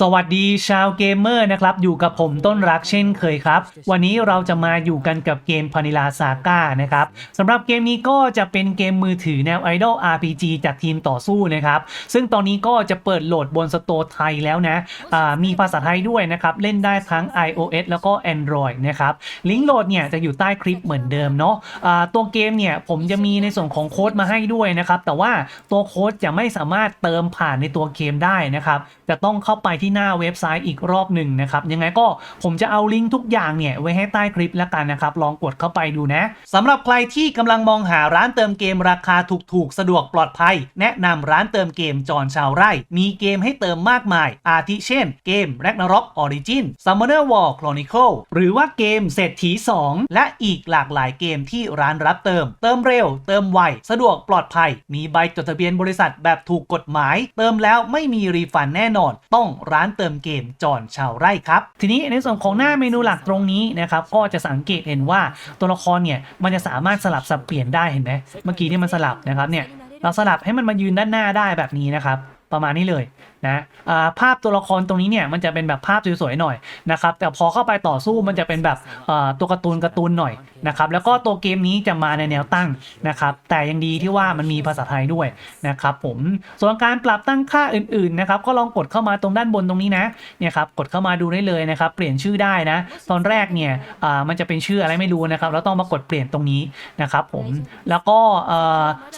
สวัสดีชาวเกมเมอร์นะครับ อยู่กับผมต้นรักเช่นเคยครับ วันนี้เราจะมาอยู่กันกับเกมพานิลาซาก้านะครับสำหรับเกมนี้ก็จะเป็นเกมมือถือแนว Idol RPG จากทีมต่อสู้นะครับ ซึ่งตอนนี้ก็จะเปิดโหลดบนสโตร์ไทยแล้วนะมีภาษาไทยด้วยนะครับ เล่นได้ทั้ง iOS แล้วก็ Android นะครับลิงก์โหลดเนี่ยจะอยู่ใต้คลิปเหมือนเดิมเนาะอ่าตัวเกมเนี่ยผมจะมีในส่วนของโค้ดมาให้ด้วยนะครับแต่ว่าตัวโค้ดจะไม่สามารถเติมผ่านในตัวเกมได้นะครับจะต้องเข้าไปที่ที่หน้าเว็บไซต์อีกรอบหนึ่งนะครับ ยังไงก็ผมจะเอาลิงก์ทุกอย่างเนี่ยไว้ให้ใต้คลิปแล้วกันนะครับ ลองกดเข้าไปดูนะสำหรับใครที่กำลังมองหาร้านเติมเกมราคาถูกๆ สะดวกปลอดภัย แนะนำร้านเติมเกมจอนชาวไร่ มีเกมให้เติมมากมาย อาทิเช่น เกม Ragnarok Origin Summoner War Chronicle หรือว่าเกมเศรษฐี 2 และอีกหลากหลายเกมที่ร้านรับเติม เติมเร็ว เติมไว สะดวกปลอดภัย มีใบจดทะเบียนบริษัทแบบถูกกฎหมาย เติมแล้วไม่มีรีฟันแน่นอน ต้องร้านเติมเกมจอนชาวไร่ครับ ทีนี้ในส่วนของหน้าเมนูหลักตรงนี้นะครับก็จะสังเกตเห็นว่าตัวละครเนี่ยมันจะสามารถสลับสับเปลี่ยนได้เห็นไหมเมื่อกี้ที่มันสลับนะครับเนี่ยเราสลับให้มันมายืนด้านหน้าได้แบบนี้นะครับ ประมาณนี้เลยนะาภาพตัวละครตรงนี้เนี่ยมันจะเป็นแบบภาพสวยๆหน่อยนะครับแต่พอเข้าไปต่อสู้มันจะเป็นแบบตัวการ์ตูนการ์ตูนหน่อยนะครับแล้วก็ตัวเกมนี้จะมาในแนวตั้งนะครับแต่ยังดีที่ว่ามันมีภาษาไทยด้วยนะครับผมส่วนการปรับตั้งค่าอื่นๆนะครับก็ลองกดเข้ามาตรงด้านบนตรงนี้นะเนี่ยครับกดเข้ามาดูได้เลยนะครับเปลี่ยนชื่อได้นะตอนแรกเนี่ยมันจะเป็นชื่ออะไรไม่รู้นะครับแล้วต้องมากดเปลี่ยนตรงนี้นะครับผมแล้วก็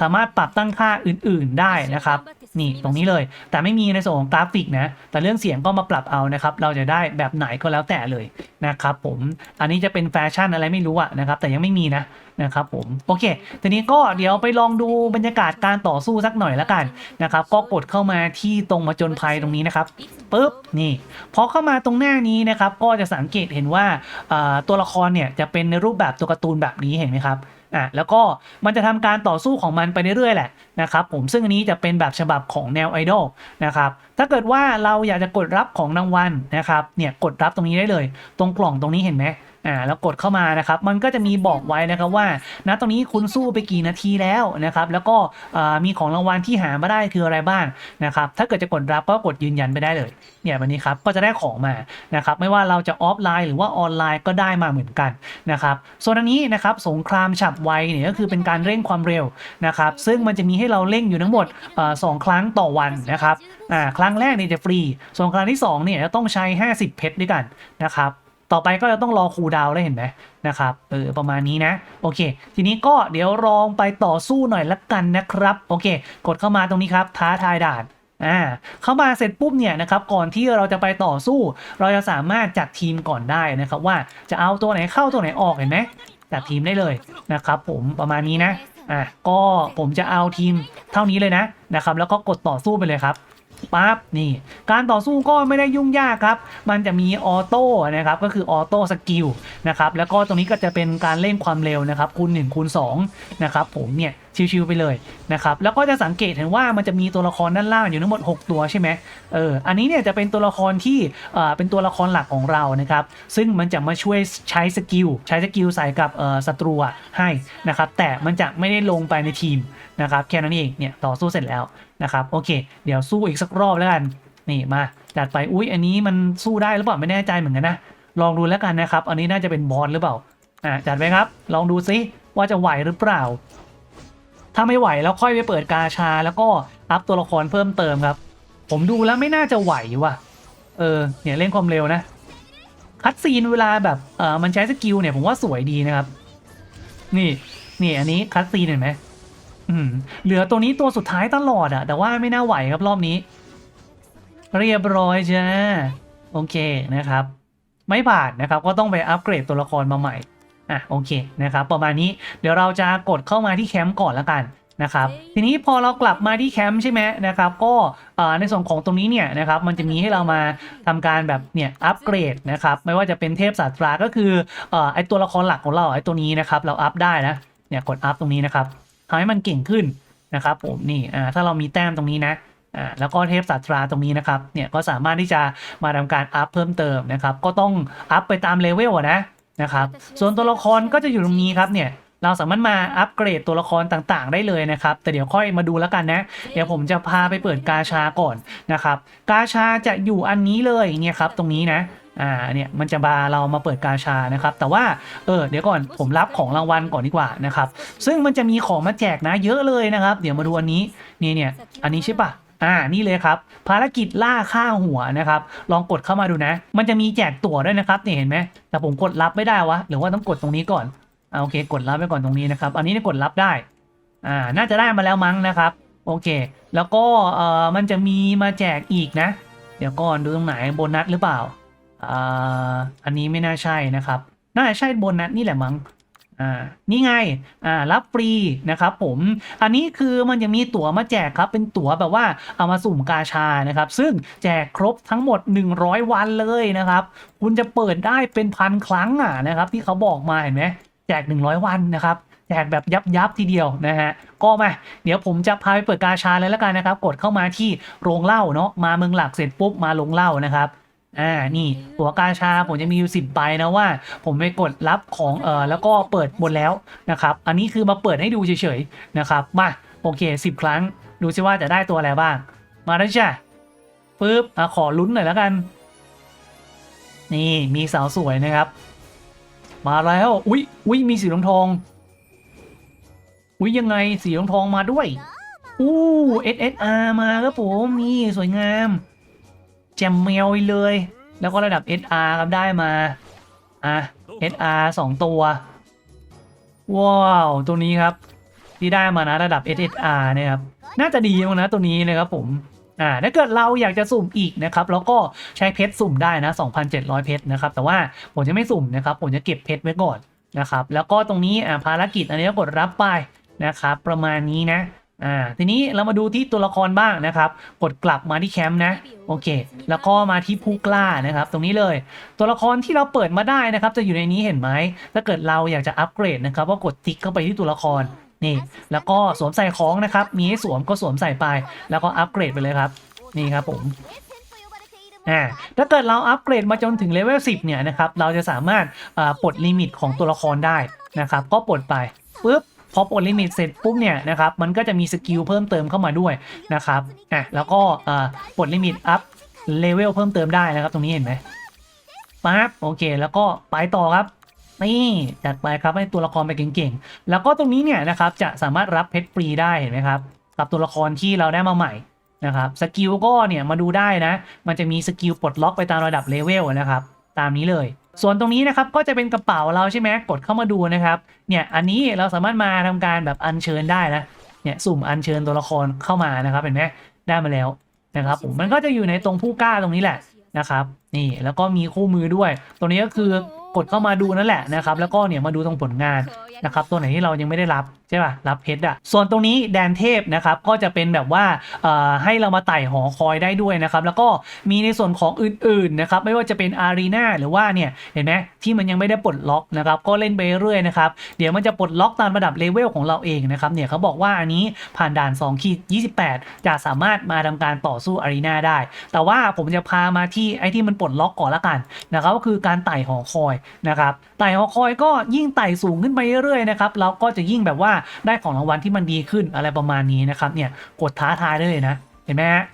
สามารถปรับตั้งค่าอื่น ๆได้นะครับ นี่ตรงนี้เลย แต่ไม่มีในส่วนของกราฟิกนะ แต่เรื่องเสียงก็มาปรับเอานะครับ เราจะได้แบบไหนก็แล้วแต่เลยนะครับผม อันนี้จะเป็นแฟชั่นอะไรไม่รู้อะนะครับ แต่ยังไม่มีนะนะครับผม โอเค ทีนี้ก็เดี๋ยวไปลองดูบรรยากาศการต่อสู้สักหน่อยละกันนะครับ ก็กดเข้ามาที่ตรงมาจนภัยตรงนี้นะครับปุ๊บ นี่ พอเข้ามาตรงหน้านี้นะครับ ก็จะสังเกตเห็นว่าอ่าตัวละครเนี่ยจะเป็นในรูปแบบตัวการ์ตูนแบบนี้เห็นไหมครับ อะแล้วก็มันจะทำการต่อสู้ของมันไปเรื่อยๆแหละนะครับผมซึ่งอันนี้จะเป็นแบบฉบับของแนวไอดอลนะครับถ้าเกิดว่าเราอยากจะกดรับของรางวัลนะครับเนี่ยกดรับตรงนี้ได้เลย ตรงกล่องตรงนี้เห็นไหม อ่าแล้วกดเข้ามานะครับมันก็จะมีบอกไว้นะครับว่าณตรงนี้คุณสู้ไปกี่นาทีแล้วนะครับแล้วก็อ่ามีของรางวัลที่หามาได้คืออะไรบ้างนะครับถ้าเกิดจะกดรับก็กดยืนยันไปได้เลยเนี่ยวันนี้ครับก็จะได้ของมานะครับไม่ว่าเราจะออฟไลน์หรือว่าออนไลน์ก็ได้มาเหมือนกันนะครับส่วนอันนี้นะครับสงครามฉับไวเนี่ยก็คือเป็นการเร่งความเร็วนะครับซึ่งมันจะมีให้เราเร่งอยู่ทั้งหมดเอ่อสองครั้งต่อวันนะครับอ่าครั้งแรกเนี่ยจะฟรี ส่วนครั้งที่สองเนี่ยจะต้องใช้ 50 เพชรด้วยกันนะครับ ต่อไปก็จะต้องรอคูดาวได้เห็นไหมนะครับเออประมาณนี้นะ โอเค ทีนี้ก็เดี๋ยวลองไปต่อสู้หน่อยละกันนะครับ โอเค กดเข้ามาตรงนี้ครับ ท้าทายด่านอ่าเข้ามาเสร็จปุ๊บเนี่ยนะครับก่อนที่เราจะไปต่อสู้ เราจะสามารถจัดทีมก่อนได้นะครับ ว่าจะเอาตัวไหนเข้าตัวไหนออกเห็นไหมจัดทีมได้เลยนะครับผมประมาณนี้นะอะก็ผมจะเอาทีมเท่านี้เลยนะนะครับ แล้วก็กดต่อสู้ไปเลยครับ ปั๊บนี่ การต่อสู้ก็ไม่ได้ยุ่งยากครับ มันจะมีออโต้นะครับก็คือออโต้สกิลนะครับแล้วก็ตรงนี้ก็จะเป็นการเล่นความเร็วนะครับคูณ1คูณ2นะครับผมเนี่ย ชิวๆไปเลยนะครับแล้วก็จะสังเกตเห็นว่ามันจะมีตัวละครด้านล่างอยู่ทั้งหมด 6 ตัวใช่ไหมเอออันนี้เนี่ยจะเป็นตัวละครที่เอ่อเป็นตัวละครหลักของเรานะครับซึ่งมันจะมาช่วยใช้สกิลใช้สกิลใส่กับเอ่อศัตรูให้นะครับแต่มันจะไม่ได้ลงไปในทีมนะครับแค่นั้นเองเนี่ยต่อสู้เสร็จแล้วนะครับโอเค เดี๋ยวสู้อีกสักรอบแล้วกันนี่มาจัดไปอุ้ยอันนี้มันสู้ได้หรือเปล่าไม่แน่ใจเหมือนกันนะลองดูแล้วกันนะครับ อันนี้น่าจะเป็นบอลหรือเปล่าอ่าจัดไปครับ ลองดูซิว่าจะไหวหรือเปล่า ถ้าไม่ไหวแล้วค่อยไปเปิดกาชา แล้วก็อัพตัวละครเพิ่มเติมครับ ผมดูแล้วไม่น่าจะไหวว่ะ เออเนี่ยเล่นความเร็วนะ คัดซีนเวลาแบบเออมันใช้สกิลเนี่ยผมว่าสวยดีนะครับ นี่นี่อันนี้คัดซีนเห็นไหมอืมเหลือตัวนี้ตัวสุดท้ายตลอดอะแต่ว่าไม่น่าไหวครับรอบนี้ เรียบร้อยจ้าโอเคนะครับ ไม่ผ่านนะครับ ก็ต้องไปอัปเกรดตัวละครมาใหม่ อะโอเคนะครับประมาณนี้เดี๋ยวเราจะกดเข้ามาที่แคมป์ก่อนแล้วกันนะครับทีนี้พอเรากลับมาที่แคมป์ใช่ไหมนะครับก็เอ่อในส่วนของตรงนี้เนี่ยนะครับมันจะมีให้เรามาทำการแบบเนี่ยอัปเกรดนะครับไม่ว่าจะเป็นเทพศาสตราก็คือเอ่อไอตัวละครหลักของเราไอตัวนี้นะครับเราอัพได้นะเนี่ยกดอัพตรงนี้นะครับทำให้มันเก่งขึ้นนะครับผมนี่อ่าถ้าเรามีแต้มตรงนี้นะอ่าแล้วก็เทพศาสตราตรงนี้นะครับเนี่ยก็สามารถที่จะมาทำการอัพเพิ่มเติมนะครับก็ต้องอัพไปตามเลเวลอะนะ นะครับส่วนตัวละครก็จะอยู่ตรงนี้ครับเนี่ยเราสามารถมาอัปเกรดตัวละครต่างๆ ได้เลยนะครับ แต่เดี๋ยวค่อยมาดูแล้วกันนะ เดี๋ยวผมจะพาไปเปิดกาชาก่อนนะครับ กาชาจะอยู่อันนี้เลยเนี่ยครับตรงนี้นะอ่าเนี่ยมันจะบาเรามาเปิดกาชานะครับ แต่ว่าเออเดี๋ยวก่อนผมรับของรางวัลก่อนดีกว่านะครับ ซึ่งมันจะมีของมาแจกนะเยอะเลยนะครับ เดี๋ยวมาดูอันนี้นี่เนี่ยอันนี้ใช่ปะ อ่านี่เลยครับ ภารกิจล่าฆ่าหัวนะครับ ลองกดเข้ามาดูนะ มันจะมีแจกตั๋วด้วยนะครับเนี่ยเห็นไหมแต่ผมกดรับไม่ได้วะหรือว่าต้องกดตรงนี้ก่อนอ่าโอเค กดรับไปก่อนตรงนี้นะครับ อันนี้เนี่ยกดรับได้อ่าน่าจะได้มาแล้วมั้งนะครับ โอเค แล้วก็เอ่อมันจะมีมาแจกอีกนะ เดี๋ยวก่อนดูตรงไหนโบนัสหรือเปล่าอ่าอันนี้ไม่น่าใช่นะครับ น่าจะใช่โบนัสนี่แหละมั้ง อ่านี่ไงอ่ารับฟรีนะครับผมอันนี้คือมันจะมีตั๋วมาแจกครับเป็นตั๋วแบบว่าเอามาสุ่มกาชานะครับซึ่งแจกครบทั้งหมด 100 วันเลยนะครับ คุณจะเปิดได้เป็นพันครั้งอะนะครับที่เขาบอกมาเห็นไหมแจก 100 วันนะครับแจกแบบยับยับทีเดียวนะฮะ ก็มา เดี๋ยวผมจะพาไปเปิดกาชาเลยแล้วกันนะครับ กดเข้ามาที่โรงเหล้าเนาะมาเมืองหลักเสร็จปุ๊บมาโรงเหล้านะครับ อ่า นี่ตั๋วกาชาผมจะมีอยู่สิบใบนะว่า ผมไปกดรับของเออแล้วก็เปิดหมดแล้วนะครับ อันนี้คือมาเปิดให้ดูเฉยๆนะครับ มาโอเคสิบครั้ง ดูซิว่าจะได้ตัวอะไรบ้าง มาแล้วจ้ะปึ๊บอะขอลุ้นหน่อยแล้วกัน นี่มีสาวสวยนะครับ มาแล้วอุ้ยอุ้ยมีสีทองทองอุ้ยยังไงสีทองทองมาด้วยอู้ SSR มาครับผมนี่สวยงาม แจมเมลเลย แล้วก็ระดับ SR ครับได้มา อะ SR 2 ตัว ว้าว ตัวนี้ครับ ที่ได้มานะระดับ SSR เนี่ยครับ น่าจะดีมากนะตัวนี้นะครับผม อ่า ถ้าเกิดเราอยากจะสุ่มอีกนะครับ แล้วก็ใช้เพชรสุ่มได้นะ 2,700 เพชรนะครับ แต่ว่าผมจะไม่สุ่มนะครับ ผมจะเก็บเพชรไว้ก่อนนะครับ แล้วก็ตรงนี้อ่าภารกิจอันนี้ก็กดรับไปนะครับ ประมาณนี้นะ อ่าทีนี้เรามาดูที่ตัวละครบ้างนะครับ กดกลับมาที่แคมป์นะโอเค แล้วก็มาที่ผู้กล้านะครับ ตรงนี้เลย ตัวละครที่เราเปิดมาได้นะครับ จะอยู่ในนี้เห็นไหมถ้าเกิดเราอยากจะอัปเกรดนะครับก็กดติ๊กเข้าไปที่ตัวละครนี่แล้วก็สวมใส่ของนะครับ มีให้สวมก็สวมใส่ไป แล้วก็อัปเกรดไปเลยครับ นี่ครับผมอ่าถ้าเกิดเราอัปเกรดมาจนถึงเลเวล10เนี่ยนะครับเราจะสามารถปลดลิมิตของตัวละครได้นะครับ ก็ปลดไปปุ๊บ พอปลดลิมิตเสร็จปุ๊บเนี่ยนะครับมันก็จะมีสกิลเพิ่มเติมเข้ามาด้วยนะครับอะแล้วก็อ่าปลดลิมิตอัพเลเวลเพิ่มเติมได้นะครับ ตรงนี้เห็นไหมปั๊บโอเค แล้วก็ไปต่อครับนี่จัดไปครับให้ตัวละครไปเก่งๆ แล้วก็ตรงนี้เนี่ยนะครับจะสามารถรับเพชรฟรีได้เห็นไหมครับกับตัวละครที่เราได้มาใหม่นะครับสกิลก็เนี่ยมาดูได้นะ มันจะมีสกิลปลดล็อกไปตามระดับเลเวลนะครับ ตามนี้เลย ส่วนตรงนี้นะครับก็จะเป็นกระเป๋าเราใช่ไหมกดเข้ามาดูนะครับเนี่ยอันนี้เราสามารถมาทำการแบบอัญเชิญได้นะเนี่ยสุ่มอัญเชิญตัวละครเข้ามานะครับเห็นไหมได้มาแล้วนะครับผมมันก็จะอยู่ในตรงผู้กล้าตรงนี้แหละนะครับนี่แล้วก็มีคู่มือด้วย ตรงนี้ก็คือกดเข้ามาดูนั่นแหละนะครับแล้วก็เนี่ยมาดูตรงผลงานนะครับตัวไหนที่เรายังไม่ได้รับใช่ป่ะรับเพชรอะส่วนตรงนี้แดนเทพนะครับก็จะเป็นแบบว่าให้เรามาไต่หอคอยได้ด้วยนะครับ แล้วก็มีในส่วนของอื่นๆนะครับไม่ว่าจะเป็นอารีนาหรือว่าเนี่ยเห็นไหมที่มันยังไม่ได้ปลดล็อกนะครับก็เล่นไปเรื่อยนะครับเดี๋ยวมันจะปลดล็อกตามระดับเลเวลของเราเองนะครับเนี่ยเขาบอกว่าอันนี้ผ่านด่าน2ขีด28 จะสามารถมาทำการต่อสู้อารีนาได้ แต่ว่าผมจะพามาที่ไอ้ที่มันปลดล็อกก่อนละกันนะครับก็คือการไต่หอคอยนะครับไต่หอคอยก็ยิ่งไต่สูงขึ้นไปเรื่อยๆนะครับเราก็จะยิ่งแบบว่าได้ของรางวัลที่มันดีขึ้นอะไรประมาณนี้นะครับเนี่ยกดท้าทายได้เลยนะ เห็นไหมฮะ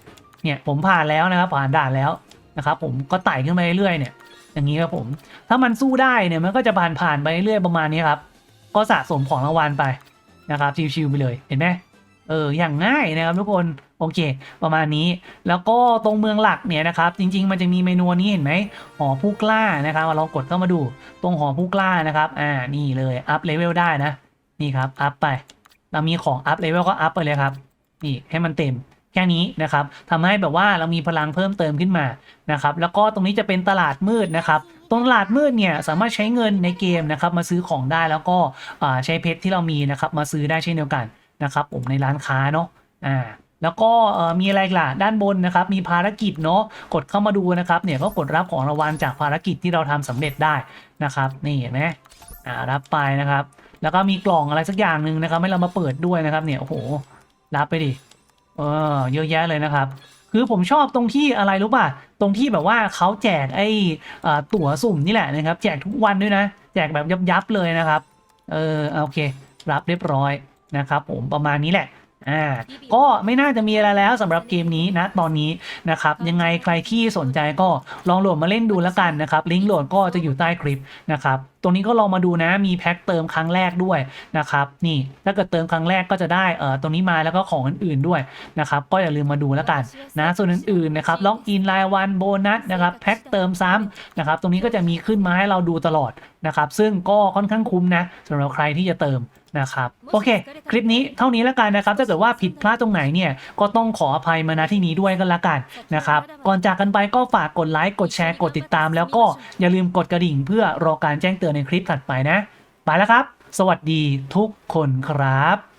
เนี่ยผมผ่านแล้วนะครับผ่านด่านแล้วนะครับผมก็ไต่ขึ้นไปเรื่อยๆเนี่ยอย่างนี้ครับผม ถ้ามันสู้ได้เนี่ยมันก็จะผ่านผ่านไปเรื่อยๆประมาณนี้ครับ ก็สะสมของรางวัลไปนะครับชิวๆไปเลยเห็นไหมเอออย่างง่ายนะครับทุกคนโอเค ประมาณนี้แล้วก็ตรงเมืองหลักเนี่ยนะครับ จริง ๆ มันจะมีเมนูนี้เห็นไหมหอผู้กล้านะครับลองกดเข้ามาดูตรงหอผู้กล้านะครับอ่านี่เลยอัพเลเวลได้นะ นี่ครับอัพไป เรามีของอัพเลเวลก็อัพไปเลยครับนี่ให้มันเต็มแค่นี้นะครับทำให้แบบว่าเรามีพลังเพิ่มเติมขึ้นมานะครับแล้วก็ตรงนี้จะเป็นตลาดมืดนะครับตรงตลาดมืดเนี่ยสามารถใช้เงินในเกมนะครับมาซื้อของได้แล้วก็ใช้เพชรที่เรามีนะครับมาซื้อได้เช่นเดียวกันนะครับผมในร้านค้าเนาะอ่าแล้วก็มีอะไรล่ะด้านบนนะครับ มีภารกิจเนาะกดเข้ามาดูนะครับเนี่ยก็กดรับของรางวัลจากภารกิจที่เราทำสำเร็จได้นะครับ นี่เห็นไหมอ่ารับไปนะครับ แล้วก็มีกล่องอะไรสักอย่างหนึ่งนะครับให้เรามาเปิดด้วยนะครับเนี่ยโอ้โหรับไปดิเออเยอะแยะเลยนะครับ คือผมชอบตรงที่อะไรรู้ป่ะตรงที่แบบว่าเขาแจกไอ้ตั๋วสุ่มนี่แหละนะครับ แจกทุกวันด้วยนะ แจกแบบยับยับเลยนะครับ เออโอเค รับเรียบร้อยนะครับ ผมประมาณนี้แหละ อ่าก็ไม่น่าจะมีอะไรแล้วสำหรับเกมนี้นะตอนนี้นะครับยังไงใครที่สนใจก็ลองโหลดมาเล่นดูแล้วกันนะครับลิงก์โหลดก็จะอยู่ใต้คลิปนะครับตรงนี้ก็ลองมาดูนะมีแพ็คเติมครั้งแรกด้วยนะครับนี่ถ้าเกิดเติมครั้งแรกก็จะได้เอ่อตรงนี้มาแล้วก็ของอื่นๆด้วยนะครับก็อย่าลืมมาดูแล้วกันนะส่วนอื่นๆนะครับล็อกอินรายวันโบนัสนะครับแพ็คเติมซ้ำนะครับตรงนี้ก็จะมีขึ้นมาให้เราดูตลอดนะครับซึ่งก็ค่อนข้างคุ้มนะสำหรับใครที่จะเติม นะครับโอเค คลิปนี้เท่านี้แล้วกันนะครับ ถ้าเกิดว่าผิดพลาดตรงไหนเนี่ยก็ต้องขออภัยมาณที่นี้ด้วยกันละกันนะครับ ก่อนจากกันไปก็ฝากกดไลค์กดแชร์กดติดตาม แล้วก็อย่าลืมกดกระดิ่ง เพื่อรอการแจ้งเตือนในคลิปถัดไปนะ ไปแล้วครับ สวัสดีทุกคนครับ